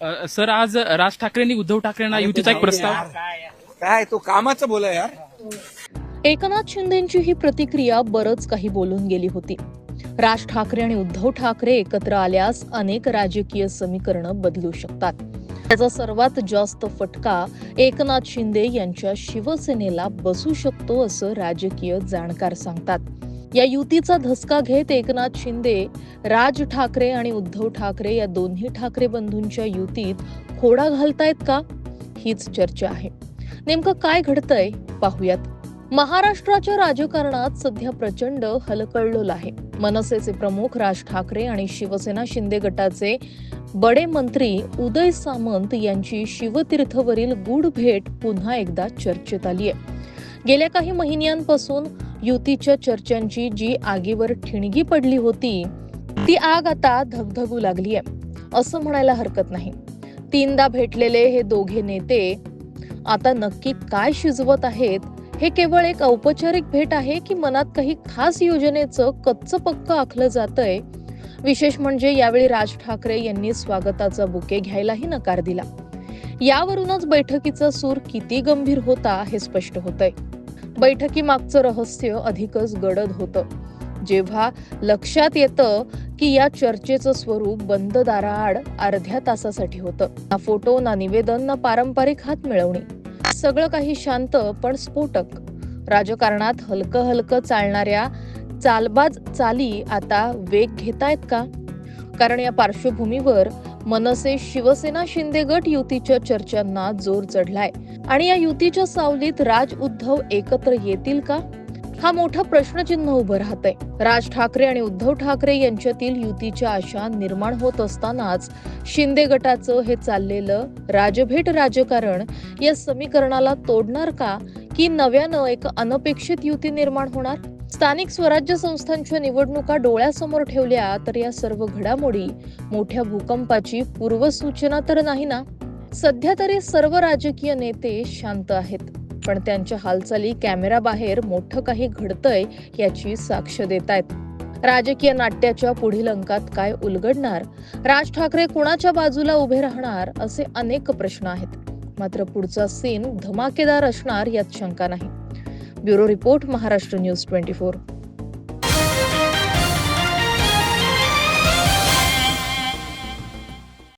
अ, sir आज राज ठाकरेंनी उद्धव ठाकरेंना युतीचा एक प्रस्ताव. काय तो कामाचं बोला यार. एकनाथ शिंदेची ही प्रतिक्रिया बरंच काही बोलून गेली होती. राज ठाकरे आणि उद्धव ठाकरे एकत्र आल्यास अनेक राजकीय समीकरणं बदलू शकतात. त्याचा सर्वात जास्त फटका एकनाथ शिंदे यांच्या शिवसेनेला बसू शकतो असं राजकीय जाणकार सांगतात. या युतीचा धसका घेत एकनाथ शिंदे राज ठाकरे आणि उद्धव ठाकरे या दोन्ही ठाकरे बंधूंच्या युतीत खोडा घालतायत का? हीच चर्चा आहे. नेमकं काय घडतंय? पाहूयात. महाराष्ट्राच्या राजकारणात सध्या प्रचंड हलकल्लोल आहे. मनसेचे प्रमुख राज ठाकरे आणि शिवसेना शिंदे गटाचे बडे मंत्री उदय सामंत यांची शिवतीर्थवरील गुढ भेट पुन्हा एकदा चर्चेत आली आहे गेल्या काही महिन्यांपासून युतीच्या चर्चांची जी आगीवर ठिणगी पडली होती ती आग आता धगधगू लागली आहे असं म्हणायला हरकत नाही. तीनदा भेटलेले हे दोघे नेते आता नक्की काय शिजवत आहेत हे केवळ एक औपचारिक भेट आहे की मनात काही खास योजनेचं कच्चं पक्क आखलं जातंय? विशेष म्हणजे यावेळी राज ठाकरे यांनी स्वागताचा बुके घ्यायलाही नकार दिला. यावरूनच बैठकीचा सूर किती गंभीर होता हे स्पष्ट होतंय. बैठकीमागचं रहस्य अधिकच गडद होतं. जेव्हा लक्षात येतं की या चर्चेचं स्वरूप बंद दाराआड अर्ध्या तासासाठी होतं. ना फोटो ना निवेदन ना पारंपरिक हात मिळवणी. सगळं काही शांत पण स्फोटक. राजकारणात हलकं हलकं चालणाऱ्या चालबाज चाली आता वेग घेतायत का? कारण या पार्श्वभूमीवर मनसे शिवसेना शिंदे गट युतीच्या चर्चांना जोर चढलाय. आणि या युतीच्या सावलीत राज उद्धव एकत्र येतील का? हा मोठा प्रश्नचिन्ह उभं राहतंय. राज ठाकरे आणि उद्धव ठाकरे यांच्यातील युतीच्या आशा निर्माण होत असतानाच शिंदे गटाचं हे चाललेलं राजभेट राजकारण या समीकरणाला तोडणार का? की नव्यानं एक अनपेक्षित युती निर्माण होणार? स्थानिक स्वराज्य संस्थांच्या निवडणुका डोळ्यासमोर ठेवल्या तर या सर्व घडामोडी मोठ्या भूकंपाची पूर्वसूचना तर नाही ना? सध्या तरी सर्व राजकीय नेते शांत आहेत. पण त्यांच्या हालचाली कॅमेराबाहेर मोठं काही घडतंय याची साक्ष देत आहेत राजकीय नाट्याच्या पुढील अंकात काय उलगडणार? राज ठाकरे कुणाच्या बाजूला उभे राहणार असे अनेक प्रश्न आहेत. मात्र पुढचा सीन धमाकेदार असणार यात शंका नाही. Bureau report Maharashtra news twenty four.